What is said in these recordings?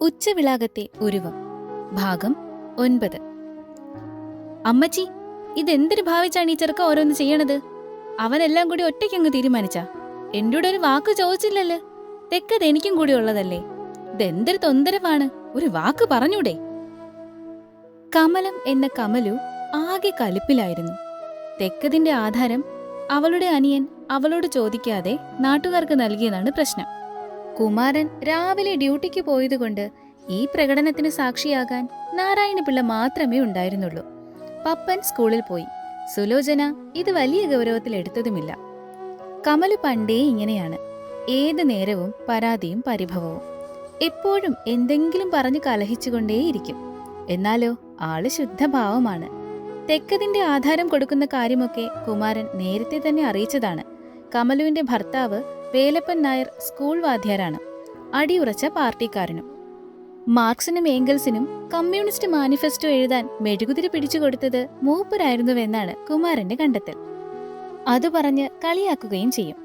ഉച്ചവിളാകത്തെ ഉരുവം. ഭാഗം ഒൻപത്. അമ്മച്ചി ഇതെന്തൊരു ഭാവിച്ചാണ് ഈ ചെറുക്ക ഓരോന്ന് ചെയ്യണത്? അവനെല്ലാം കൂടി ഒറ്റയ്ക്കങ്ങ് തീരുമാനിച്ച? എന്റെ കൂടെ ഒരു വാക്ക് ചോദിച്ചില്ലല്ലോ. തെക്കത് എനിക്കും കൂടി ഉള്ളതല്ലേ? ഇതെന്തൊരു തൊന്തരവാണ്? ഒരു വാക്ക് പറഞ്ഞൂടെ. കമലം എന്ന കമലു ആകെ കലിപ്പിലായിരുന്നു. തെക്കതിന്റെ ആധാരം അവളുടെ അനിയൻ അവളോട് ചോദിക്കാതെ നാട്ടുകാർക്ക് നൽകിയതാണ് പ്രശ്നം. കുമാരൻ രാവിലെ ഡ്യൂട്ടിക്ക് പോയതുകൊണ്ട് ഈ പ്രകടനത്തിന് സാക്ഷിയാകാൻ നാരായണപിള്ള മാത്രമേ ഉണ്ടായിരുന്നുള്ളൂ. പപ്പൻ സ്കൂളിൽ പോയി. സുലോചന ഇത് വലിയ ഗൗരവത്തിൽ എടുത്തതുമില്ല. കമൽ പണ്ടേ ഇങ്ങനെയാണ്. ഏത് നേരവും പരാതിയും പരിഭവവും. എപ്പോഴും എന്തെങ്കിലും പറഞ്ഞു കലഹിച്ചുകൊണ്ടേയിരിക്കും. എന്നാലോ ആൾ ശുദ്ധഭാവമാണ്. തെക്കതിന്റെ ആധാരം കൊടുക്കുന്ന കാര്യമൊക്കെ കുമാരൻ നേരത്തെ തന്നെ അറിയിച്ചതാണ്. കമലുവിന്റെ ഭർത്താവ് വേലപ്പൻ നായർ സ്കൂൾ വാദ്യാരാണ്. അടിയുറച്ച പാർട്ടിക്കാരനും. മാർക്സിനും ഏംഗൽസിനും കമ്മ്യൂണിസ്റ്റ് മാനിഫെസ്റ്റോ എഴുതാൻ മെഴുകുതിരി പിടിച്ചു കൊടുത്തത് മൂപ്പരായിരുന്നുവെന്നാണ് കുമാരന്റെ കണ്ടെത്തൽ. അത് പറഞ്ഞ് കളിയാക്കുകയും ചെയ്യും.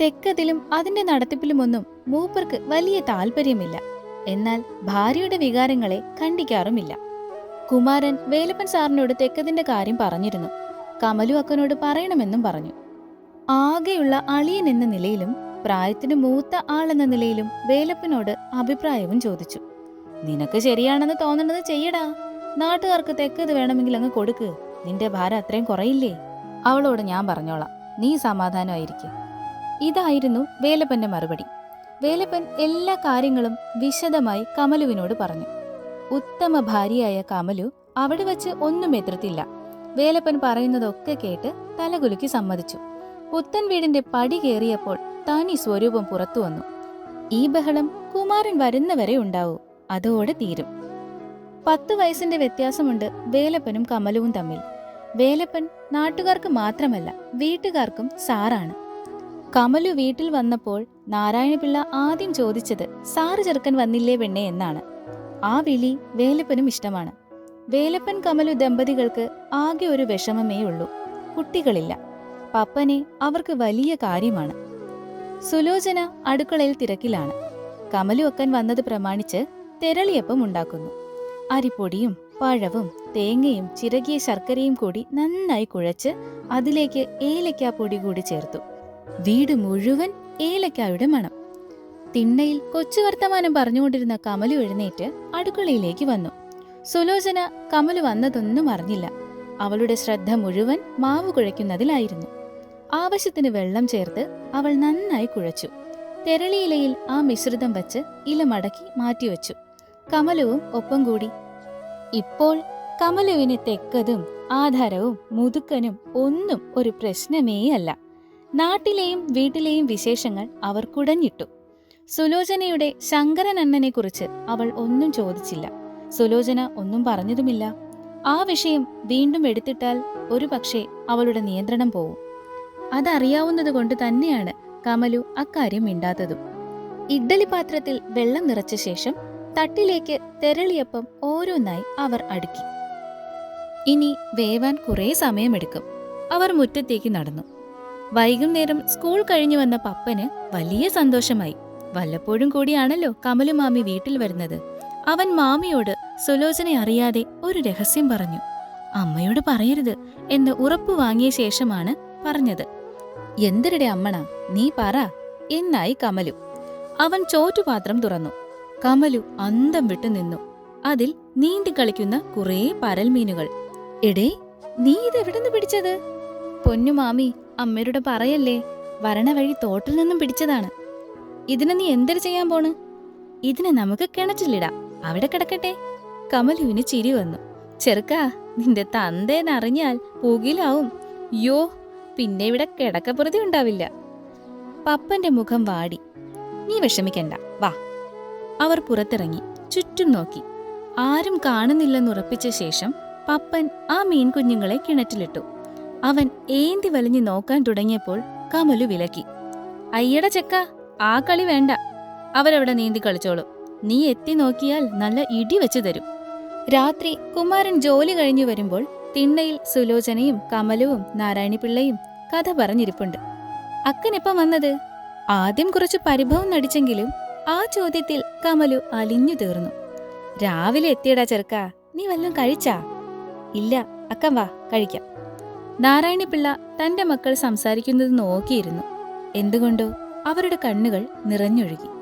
തെക്കതിലും അതിന്റെ നടത്തിപ്പിലുമൊന്നും മൂപ്പർക്ക് വലിയ താല്പര്യമില്ല എന്നാൽ ഭാര്യയുടെ വികാരങ്ങളെ ഖണ്ഡിക്കാറുമില്ല. കുമാരൻ വേലപ്പൻ സാറിനോട് തെക്കതിന്റെ കാര്യം പറഞ്ഞിരുന്നു. കമലു അക്കനോട് പറയണമെന്നും പറഞ്ഞു. ആകെയുള്ള അളിയൻ എന്ന നിലയിലും പ്രായത്തിന് മൂത്ത ആളെന്ന നിലയിലും വേലപ്പനോട് അഭിപ്രായവും ചോദിച്ചു. നിനക്ക് ശരിയാണെന്ന് തോന്നണത് ചെയ്യടാ. നാട്ടുകാർക്ക് തെക്കത് വേണമെങ്കിൽ അങ്ങ് കൊടുക്ക്. നിന്റെ ഭാരം അത്രയും കുറയില്ലേ? അവളോട് ഞാൻ പറഞ്ഞോളാം. നീ സമാധാനമായിരിക്കും. ഇതായിരുന്നു വേലപ്പന്റെ മറുപടി. വേലപ്പൻ എല്ലാ കാര്യങ്ങളും വിശദമായി കമലുവിനോട് പറഞ്ഞു. ഉത്തമ ഭാര്യയായ കമലു അവിടെ വച്ച് ഒന്നും എതിർത്തില്ല. വേലപ്പൻ പറയുന്നതൊക്കെ കേട്ട് തലകുലുക്കി സമ്മതിച്ചു. പുത്തൻ വീടിന്റെ പടി കയറിയപ്പോൾ തനി സ്വരൂപം പുറത്തു വന്നു. ഈ ബഹളം കുമാരൻ വരുന്നവരെ ഉണ്ടാവൂ. അതോടെ തീരും. പത്ത് വയസ്സിന്റെ വ്യത്യാസമുണ്ട് വേലപ്പനും കമലവും തമ്മിൽ. വേലപ്പൻ നാട്ടുകാർക്ക് മാത്രമല്ല വീട്ടുകാർക്കും സാറാണ്. കമലു വീട്ടിൽ വന്നപ്പോൾ നാരായണപിള്ള ആദ്യം ചോദിച്ചത് സാറ് ചെറുക്കൻ വന്നില്ലേ പെണ്ണെ? എന്നാണ്. ആ വിളി വേലപ്പനും ഇഷ്ടമാണ്. വേലപ്പൻ കമലു ദമ്പതികൾക്ക് ആകെ ഒരു വിഷമമേ ഉള്ളൂ കുട്ടികളില്ല. പപ്പനെ അവർക്ക് വലിയ കാര്യമാണ്. സുലോചന അടുക്കളയിൽ തിരക്കിലാണ്. കമലു അക്കൻ വന്നത് പ്രമാണിച്ച് തെരളിയപ്പം ഉണ്ടാക്കുന്നു. അരിപ്പൊടിയും പഴവും തേങ്ങയും ചിരകിയ ശർക്കരയും കൂടി നന്നായി കുഴച്ച് അതിലേക്ക് ഏലക്കാ പൊടി കൂടി ചേർത്തു. വീട് മുഴുവൻ ഏലക്കായുടെ മണം. തിണ്ണയിൽ കൊച്ചു വർത്തമാനം പറഞ്ഞുകൊണ്ടിരുന്ന കമലു എഴുന്നേറ്റ് അടുക്കളയിലേക്ക് വന്നു. സുലോചന കമലു വന്നതൊന്നും അറിഞ്ഞില്ല. അവളുടെ ശ്രദ്ധ മുഴുവൻ മാവ് കുഴയ്ക്കുന്നതിലായിരുന്നു. ആവശ്യത്തിന് വെള്ളം ചേർത്ത് അവൾ നന്നായി കുഴച്ചു. തെരളിയിലയിൽ ആ മിശ്രിതം വച്ച് ഇല മടക്കി മാറ്റിവെച്ചു. കമലവും ഒപ്പം കൂടി. ഇപ്പോൾ കമലുവിന് തെക്കതും ആധാരവും മുതുക്കനും ഒന്നും ഒരു പ്രശ്നമേ അല്ല. നാട്ടിലെയും വീട്ടിലെയും വിശേഷങ്ങൾ അവർ കുടഞ്ഞിട്ടു. സുലോചനയുടെ ശങ്കരൻ അണ്ണനെ കുറിച്ച് അവൾ ഒന്നും ചോദിച്ചില്ല. സുലോചന ഒന്നും പറഞ്ഞതുമില്ല. ആ വിഷയം വീണ്ടും എടുത്തിട്ടാൽ ഒരുപക്ഷെ അവളുടെ നിയന്ത്രണം പോവും. അതറിയാവുന്നതുകൊണ്ട് തന്നെയാണ് കമലു അക്കാര്യം മിണ്ടാത്തതും. ഇഡ്ഡലി പാത്രത്തിൽ വെള്ളം നിറച്ച ശേഷം തട്ടിലേക്ക് തെരളിയപ്പം ഓരോന്നായി അവർ അടുക്കി. ഇനി വേവാൻ കുറേ സമയമെടുക്കും. അവർ മുറ്റത്തേക്ക് നടന്നു. വൈകുന്നേരം സ്കൂൾ കഴിഞ്ഞു വന്ന പപ്പന് വലിയ സന്തോഷമായി. വല്ലപ്പോഴും കൂടിയാണല്ലോ കമലു മാമി വീട്ടിൽ വരുന്നത്. അവൻ മാമിയോട് സുലോചന അറിയാതെ ഒരു രഹസ്യം പറഞ്ഞു. അമ്മയോട് പറയരുത് എന്ന് ഉറപ്പു വാങ്ങിയ ശേഷമാണ് പറഞ്ഞത്. എന്തിരുടെ അമ്മണ? നീ പറ. എന്നായി കമലു. അവൻ ചോറ്റുപാത്രം തുറന്നു. കമലു അന്തം വിട്ടു നിന്നു. അതിൽ നീന്തി കളിക്കുന്ന കുറേ പരൽമീനുകൾ. എടേ നീ ഇതെവിടുന്ന് പിടിച്ചത്? പൊന്നുമാമി അമ്മയുടെ പറയല്ലേ വരണ വഴി തോട്ടിൽ നിന്നും പിടിച്ചതാണ്. ഇതിനെ നീ എന്തൊരു ചെയ്യാൻ പോണ്? ഇതിനെ നമുക്ക് കിണറ്റിലിടാം. അവിടെ കിടക്കട്ടെ. കമലുവിന് ചിരി വന്നു. ചെറുക്കാ നിന്റെ തന്തേന്നറിഞ്ഞാൽ പുകിലാവും. യോ പിന്നെ ഇവിടെ കിടക്കപ്പുറതി ഉണ്ടാവില്ല. പപ്പന്റെ മുഖം വാടി. നീ വിഷമിക്കണ്ട. വാ. അവർ പുറത്തിറങ്ങി. ചുറ്റും നോക്കി. ആരും കാണുന്നില്ലെന്നുറപ്പിച്ച ശേഷം പപ്പൻ ആ മീൻകുഞ്ഞുങ്ങളെ കിണറ്റിലിട്ടു. അവൻ ഏന്തി വലിഞ്ഞു നോക്കാൻ തുടങ്ങിയപ്പോൾ കമലു വിലക്കി. അയ്യട ചെക്ക ആ കളി വേണ്ട. അവരവിടെ നീന്തി കളിച്ചോളൂ. നീ എത്തി നോക്കിയാൽ നല്ല ഇടി വെച്ചു തരും. രാത്രി കുമാരൻ ജോലി കഴിഞ്ഞു വരുമ്പോൾ തിണ്ണയിൽ സുലോചനയും കമലുവും നാരായണിപിള്ളയും കഥ പറഞ്ഞിരിപ്പുണ്ട്. അക്കനെപ്പം വന്നത്? ആദ്യം കുറച്ച് പരിഭവം നടിച്ചെങ്കിലും ആ ചോദ്യത്തിൽ കമലു അലിഞ്ഞു തീർന്നു. രാവിലെ എത്തിയടാ ചെറുക്ക നീ വല്ലതും കഴിച്ചാ? ഇല്ല അക്കൻ വാ കഴിക്കാം. നാരായണിപിള്ള തന്റെ മക്കൾ സംസാരിക്കുന്നത് നോക്കിയിരുന്നു. എന്തുകൊണ്ടോ അവരുടെ കണ്ണുകൾ നിറഞ്ഞൊഴുകി.